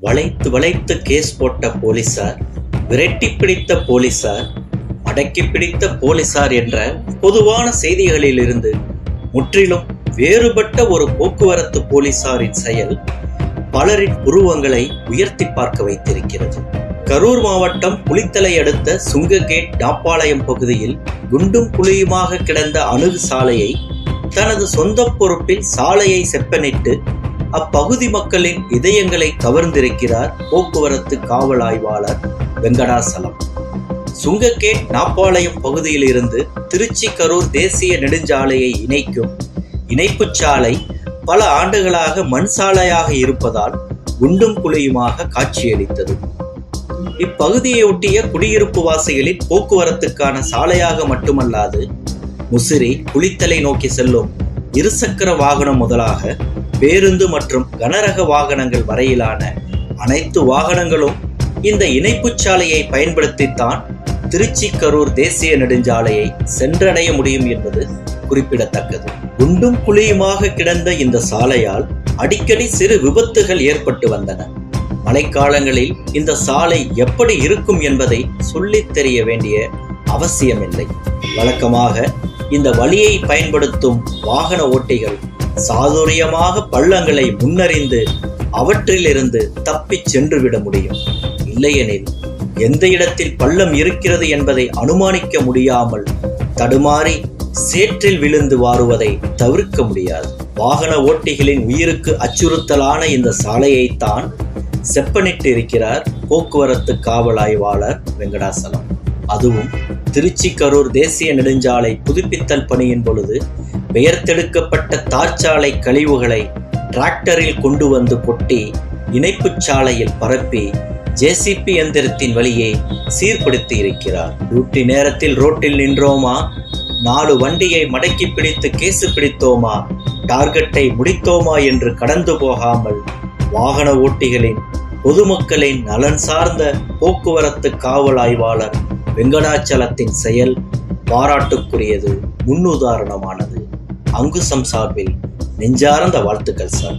வளைத்து வளைத்து கேஸ் போட்ட போலீசார் விரட்டி பிடித்த போலீசார் அடக்கி பிடித்த போலீசார் என்ற பொதுவான செய்திகளிலிருந்து முற்றிலும் வேறுபட்ட ஒரு போக்குவரத்து போலீசாரின் செயல் பலரின் உருவங்களை உயர்த்தி பார்க்க வைத்திருக்கிறது. கரூர் மாவட்டம் புலித்தலை அடுத்த சுங்ககேட் டாப்பாளையம் பகுதியில் குண்டும் குழியுமாக கிடந்த அணுகு சாலையை தனது சொந்த பொறுப்பில் சாலையை செப்பனிட்டு அப்பகுதி மக்களின் இதயங்களை கவர்ந்திருக்கிறார் போக்குவரத்து காவல் ஆய்வாளர் வெங்கடாசலம். சுங்கக்கேட் நாப்பாளையம் பகுதியில் இருந்து திருச்சி கரூர் தேசிய நெடுஞ்சாலையை இணைக்கும் இணைப்புச் சாலை பல ஆண்டுகளாக மண் சாலையாக இருப்பதால் குண்டும் குழியுமாக காட்சியளித்தது. இப்பகுதியை ஒட்டிய குடியிருப்பு வாசிகளின் போக்குவரத்துக்கான சாலையாக மட்டுமல்லாது முசிறி குளித்தலை நோக்கி செல்லும் இருசக்கர வாகனம் முதலாக பேருந்து மற்றும் கனரக வாகனங்கள் வரையிலான அனைத்து வாகனங்களும் இந்த இணைப்புச் சாலையை பயன்படுத்தித்தான் திருச்சி கரூர் தேசிய நெடுஞ்சாலையை சென்றடைய முடியும் என்பது குறிப்பிடத்தக்கது. குண்டும் குழியுமாக கிடந்த இந்த சாலையால் அடிக்கடி சிறு விபத்துகள் ஏற்பட்டு வந்தன. மழைக்காலங்களில் இந்த சாலை எப்படி இருக்கும் என்பதை சொல்லித் தெரிய வேண்டிய அவசியமில்லை. வழக்கமாக இந்த வழியை பயன்படுத்தும் வாகன ஓட்டிகள் சாதுரியமாக பள்ளங்களை முன்னறிந்து அவற்றிலிருந்து தப்பிச் சென்றுவிட முடியும். இல்லையெனில் எந்த இடத்தில் பள்ளம் இருக்கிறது என்பதை அனுமானிக்க முடியாமல் தடுமாறி சேற்றில் விழுந்து வாருவதை தவிர்க்க முடியாது. வாகன ஓட்டிகளின் உயிருக்கு அச்சுறுத்தலான இந்த சாலையைத்தான் செப்பனிட்டு இருக்கிறார் போக்குவரத்து காவல் ஆய்வாளர் வெங்கடாசலம். அதுவும் திருச்சி கரூர் தேசிய நெடுஞ்சாலை புதுப்பித்தல் பணியின் பொழுது பெயர்த்தெடுக்கப்பட்ட தார்ச்சாலை கழிவுகளை டிராக்டரில் கொண்டு வந்து கொட்டி இணைப்புச் சாலையில் பரப்பி ஜேசிபி எந்திரத்தின் வழியே சீர்படுத்தி இருக்கிறார் டியூட்டி நேரத்தில் ரோட்டில் நின்றோமா? நாலு வண்டியை மடக்கி பிடித்து கேசு பிடித்தோமா? டார்கெட்டை முடித்தோமா என்று கடந்து போகாமல் வாகன ஓட்டிகளின் பொதுமக்களின் நலன் சார்ந்த போக்குவரத்து காவல் ஆய்வாளர் வெங்கடாச்சலத்தின் செயல் பாராட்டுக்குரியது முன்னுதாரணமானது. அங்குசம் சார்பில் நெஞ்சார்ந்த வாழ்த்துக்கள் சார்.